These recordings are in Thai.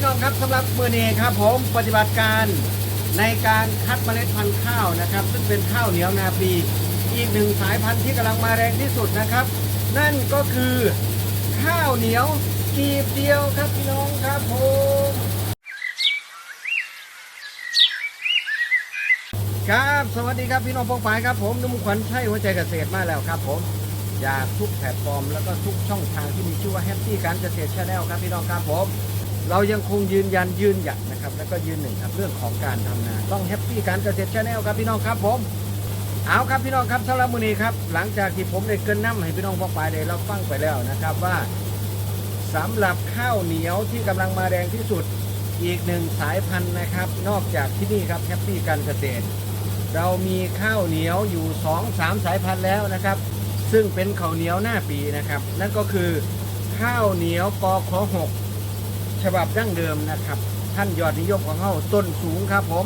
พี่น้องครับสำหรับมือนี้ครับผมปฏิบัติการในการคัดเมล็ดพันธุ์ข้าวนะครับ ซึ่งเป็นข้าวเหนียวนาปีอีกหนึ่งสายพันธุ์ที่กำลังมาแรงที่สุดนะครับ นั่นก็คือข้าวเหนียวกีบเดียวครับพี่น้องครับผมครับสวัสดีครับพี่น้องพงฝายครับผมนุ่มขวัญชัยหัวใจเกษตรมาแล้วครับผมจากทุกแพลตฟอร์มแล้วก็ทุกช่องทางที่มีชื่อว่าแฮปปี้การเกษตรชาแนลครับพี่น้องครับผม เรายังคงยืนยันยืนหยัดนะครับ แล้วก็ยืนหนึ่งครับเรื่องของการทำนาต้องแฮปปี้การเกษตรชาแนลครับพี่น้องครับผมเอาครับพี่น้องครับสำหรับมือนี้ครับ หลังจากที่ผมได้เกรินน้ำให้พี่น้องพอไปได้รับฟังไปแล้วนะครับว่าสำหรับข้าวเหนียวที่กำลังมาแรงที่สุดอีกหนึ่งสายพันธุ์นะครับ นอกจากที่นี่ครับแฮปปี้การเกษตร เรามีข้าวเหนียวอยู่2อสามสายพันธุ์แล้วนะครับ ซึ่งเป็นข้าวเหนียวหน้าปีนะครับ นั่นก็คือข้าวเหนียวกขหก ฉบับดั้งเดิมนะครับ ท่านยอดนิยมของเขาต้นสูงครับผม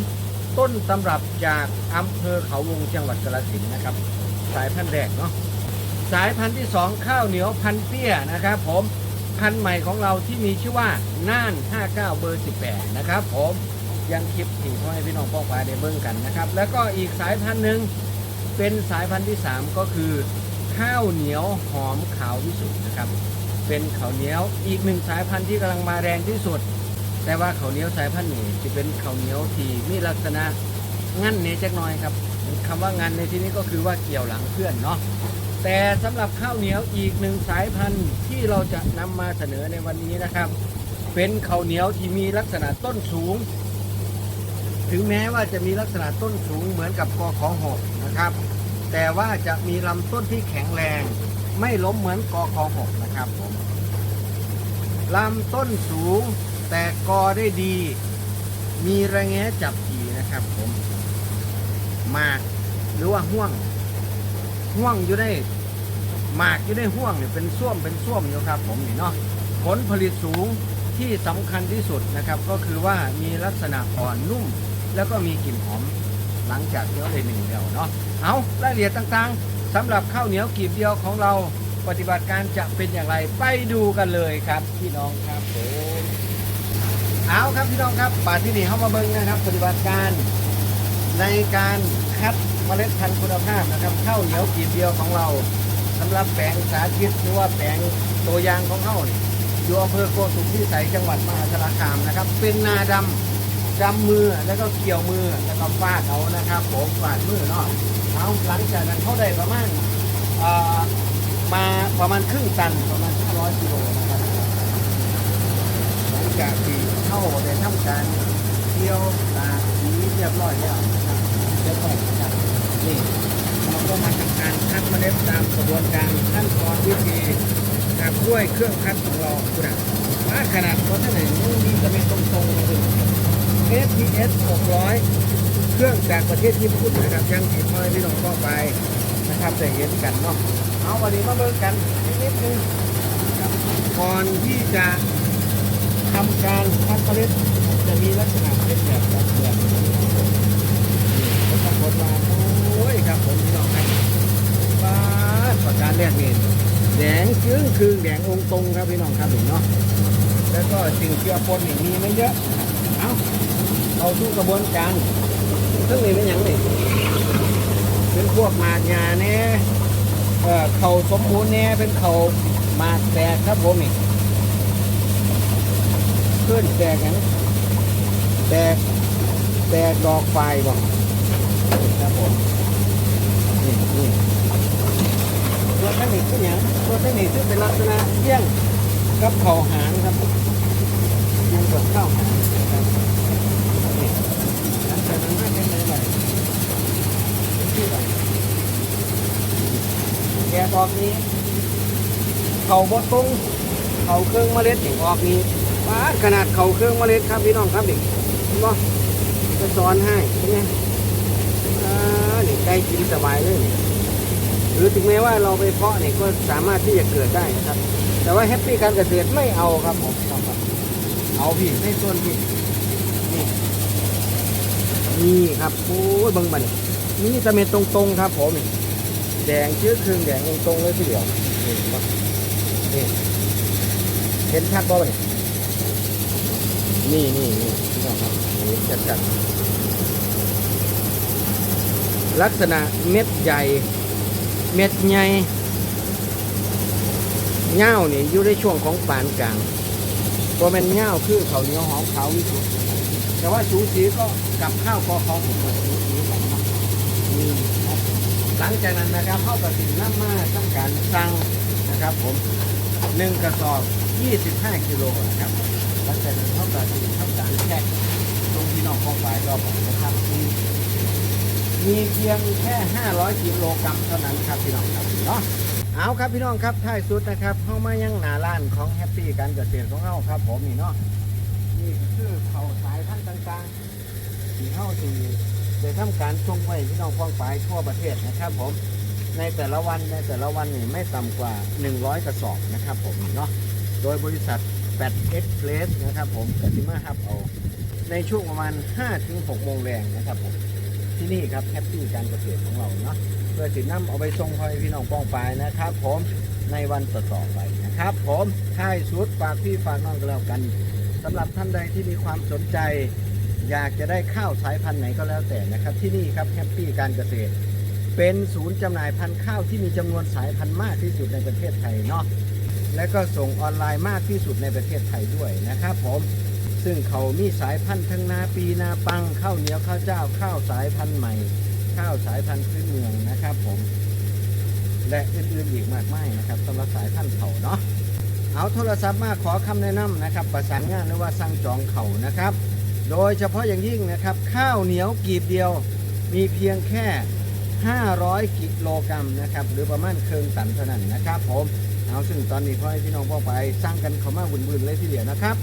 ต้นตำรับจากอำเภอเขาวงจังหวัดกาฬสินธุ์นะครับ สายพันธุ์แรกเนาะสายพันธุ์ที่สองข้าวเหนียวพันเตี้ยนะครับผมพันธุ์ใหม่ของเราที่มีชื่อว่าน่าน 59 เบอร์ 18 นะครับผมยังคลิปถี่พ่อให้พี่น้องป้องปลายได้เบิ่งกันนะครับ แล้วก็อีกสายพันธุ์หนึ่งเป็นสายพันธุ์ที่ 3 ก็คือ ข้าวเหนียวหอมขาววิสุทธ์นะครับ เป็นข้าวเหนียวอีกหนึ่งสายพันธุ์ที่กำลังมาแรงที่สุด แต่ว่าข้าวเหนียวสายพันธุ์นี้จะเป็นข้าวเหนียวที่มีลักษณะงั้นเนจักน่อยครับคำว่างันในที่นี้ก็คือว่าเกี่ยวหลังเพื่อนเนาะแต่สำหรับข้าวเหนียวอีกหนึ่งสายพันธุ์ที่เราจะนำมาเสนอในวันนี้นะครับ เป็นข้าวเหนียวที่มีลักษณะต้นสูง ถึงแม้ว่าจะมีลักษณะต้นสูงเหมือนกับกอของหกนะครับ แต่ว่าจะมีลำต้นที่แข็งแรง ไม่ล้มเหมือนกอของหกนะครับผมลำต้นสูงแต่กอได้ดี มีระแงะจับผีนะครับผมหมากหรือว่าห่วง ห่วงอยู่ได้หมากอยู่ได้ห่วงเนี่ยเป็นส้วมเป็นส้วมอยู่ครับ ผมนี่เนาะผลผลิตสูงที่สำคัญที่สุดนะครับ ก็คือว่ามีลักษณะอ่อนนุ่ม แล้วก็มีกลิ่นหอมหลังจากเคี้ยวได้หนึ่งเดียวเนาะเอารายละเอียดต่างๆ สำหรับข้าวเหนียวกีบเดียวของเราปฏิบัติการจะเป็นอย่างไรไปดูกันเลยครับพี่น้องครับผมเอาครับพี่น้องครับป่าที่นี่เข้ามาเบิ้งนะครับ ปฏิบัติการในการคัดเมล็ดพันธุ์คุณภาพนะครับข้าวเหนียวกีบเดียวของเราสำหรับแปลงสาธิตหรือว่าแปลงตัวยางของเขาเนี่ยอยู่อำเภอโกสุมพิสัยจังหวัดมหาสารคามนะครับ เป็นนาดำ ดำมือแล้วก็เกี่ยวมือแล้วก็ฟาดเอานะครับผมฟาดมือเนาะเอาหลังจากนั้นเขาได้ประมาณมาประมาณครึ่งตันประมาณ 500กิโลนะครับหลังจากที่เข้าได้ทำการเกี่ยวตาสีเรียบร้อยแล้วนะครับเรียบร้อยนะครับนี่เราก็มาทำการคัดเมล็ดตามกระบวนการขั้นตอนวิธีนะครับด้วยเครื่องคัดของเราคุณอะว่าขนาดเพราะท่นไหนนี่จะเป็นตรงๆเลย FPS 600 เครื่องจากประเทศญี่ปุ่นนะครับยังติดมาที่น้องก็ไปนะครับแต่เห็นกันเนาะเอาวันนี้มาเบิ่งกันนิดนึงครับก่อนที่จะทำการคัดเมล็ดจะมีลักษณะเป็นแบบแบบแบบนี้ปรากฏว่าโอ้ยครับผมพี่น้องครับป้าดประการแรกนี่แดงจึ้งคือแดงองค์ตรงครับพี่น้องครับเห็นเนาะแล้วก็สิ่งเจือปนนี่มีไม่เยอะ เอาเอาสู่กระบวนการทั้งนี้เป็นอย่างนี้เป็นพวกหมากงาแน่เอ่อเขาสมบูรณ์แน่เป็นเขาหมากแตกครับผมนี่เพื่อนแตกอย่างแตกแตกดอกไฟบ่ครับผมนี่นี่ตัวท่านนี่คืออย่างตัวท่านนี่ซึ่งเป็นลักษณะเที่ยงกับเข่าหางครับ เที่ยงกับเข้าหางครับแกออกนี้ เขาบดตรงเขาเครื่องเมล็ดถึงออกนี้ป้าขนาดเขาเครื่องเมล็ดครับพี่น้องครับเด็กเห็นบ่จะสอนให้เป็นไงอ่านี่ใกล้กินสบายเลยหรือถึงแม้ว่าเราไปเพาะเนี่ยก็สามารถที่จะเกิดได้นะครับ แต่ว่าแฮปปี้การเกษตรไม่เอาครับผมครับ เอาพี่ในส่วนพี่นี่นี่ครับโอ้ยเบังบันนี่จะเป็นตรงๆครับผมแดงเชื้อครึ่งแดงตรงๆเลยทีเดียวนี่นี่เห็นชัดบ่เนี่ยนี่นี่นี่พี่น้องครับนี่จัดจัดลักษณะเม็ดใหญ่ เม็ดใหญ่เง่านี่ยอยู่ในช่วงของปานกลาง พอมันเง่าคือเขาเหนียวหอมขาววิสุทแต่ว่าสูสีก็กับข้าวกอของผมสูสีกันเนาะนี่ครับหลังจากนั้นนะครับเข้าตัดสินน้ำมาทำการสั่งนะครับ ผมหนึ่งกระสอบ 25กิโลนะครับหลังจากนั้นเข้าตัดสินทำการแพ็คลงที่นอกกองฝ่ายรอบนะครับมีมีเพียงแค่ 500กิโลกรัมเท่านั้นครับพี่น้องครับเนาะ เอาครับพี่น้องครับท้ายสุดนะครับเข้ามายังหนาล้านของแฮปปี้การเกษตรของเราครับ ผมนี่เนาะนี่คือเขาสายพันธุ์ต่างๆที่เข้าที่ได้ทำการส่งไปพี่น้องกองฝ่ายทั่วประเทศนะครับ ผมในแต่ละวันในแต่ละวันนี่ไม่ต่ำกว่า 100 กระสอบนะครับ ผมเนาะโดยบริษัทแปดเอ็กเพลสนะครับ ผมกติมาฮับเอา ในช่วงประมาณ 5-6โมงแรงนะครับผม ที่นี่ครับแฮปปี้การเกษตรของเราเนาะเพื่อสินำเอาไปส่งให้พี่น้องป้องปายนะครับ ผมในวันต่อๆไปนะครับ ผมท้ายสุดฝากพี่ฝากน้องกันแล้วกันสำหรับท่านใดที่มีความสนใจ อยากจะได้ข้าวสายพันธุ์ไหนก็แล้วแต่นะครับ ที่นี่ครับแฮปปี้การเกษตร เป็นศูนย์จำหน่ายพันธุ์ข้าวที่มีจำนวนสายพันธุ์มากที่สุดในประเทศไทยเนาะและก็ส่งออนไลน์มากที่สุดในประเทศไทยด้วยนะครับ ผม ซึ่งเขามีสายพันธุ์ทั้งนาปีนาปังข้าวเหนียวข้าวเจ้าข้าวสายพันธุ์ใหม่ ข้าวสายพันธุ์พื้นเมืองนะครับผม และอื่นๆอีกมากมายนะครับสำหรับสายพันธุ์เขาเนาะเอาโทรศัพท์มาขอคำแนะนำนะครับ ประสานงานหรือว่าสั่งจองเขานะครับ โดยเฉพาะอย่างยิ่งนะครับ ข้าวเหนียวกีบเดียวมีเพียงแค่ 500 กิโลกรัมนะครับ หรือประมาณเครื่องตันเท่านั้นนะครับ ผมเอาซึ่งตอนนี้พ่อให้พี่น้องพ่อไปสร้างกันเขามาบุญๆเลยทีเดียวนะครับ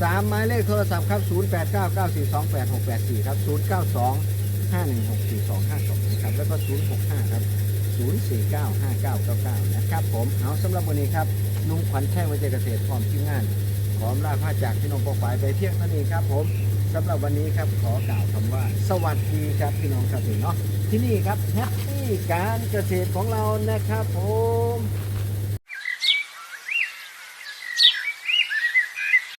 สามหมายเลขโทรศัพท์ครับ 0 8 9 9 4 2 8 6 8 4 ครับ 0 9 2 5 1 6 4 2 5 2 นะครับ แล้วก็ 0 6 5 ครับ 0 4 9 5 9 9 9 นะครับผม เอาสำหรับวันนี้ครับนุ่มขวัญแช่วิจัยเกษตรพร้อมทีมงาน ขออำลาพาจากพี่น้องปอกปลายไปเที่ยงท่านี้ครับผมสำหรับวันนี้ครับขอกล่าวคำว่า สวัสดีครับพี่น้องครับเนาะที่นี่ครับแฮปปี้การเกษตรของเรานะครับผม